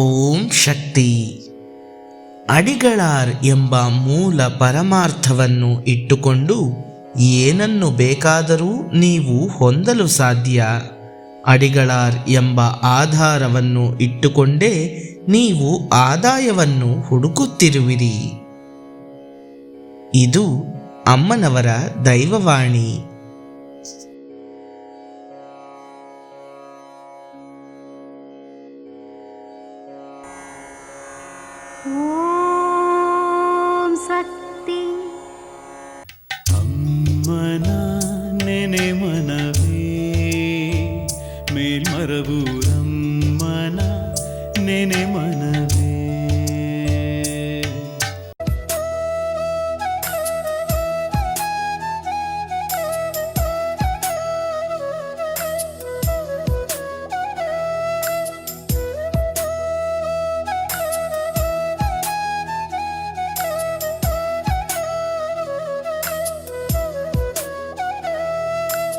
ಓಂ ಶಕ್ತಿ ಅಡಿಗಳಾರ್ ಎಂಬ ಮೂಲ ಪರಮಾರ್ಥವನ್ನು ಇಟ್ಟುಕೊಂಡು ಏನನ್ನು ಬೇಕಾದರೂ ನೀವು ಹೊಂದಲು ಸಾಧ್ಯ ಅಡಿಗಳಾರ್ ಎಂಬ ಆಧಾರವನ್ನು ಇಟ್ಟುಕೊಂಡೇ ನೀವು ಆದಾಯವನ್ನು ಹುಡುಕುತ್ತಿರುವಿರಿ ಇದು ಅಮ್ಮನವರ ದೈವವಾಣಿ ఓం శక్తి అమ్మన నెనే మనవే మేల్మరవు రమ్మన నెనే మనవే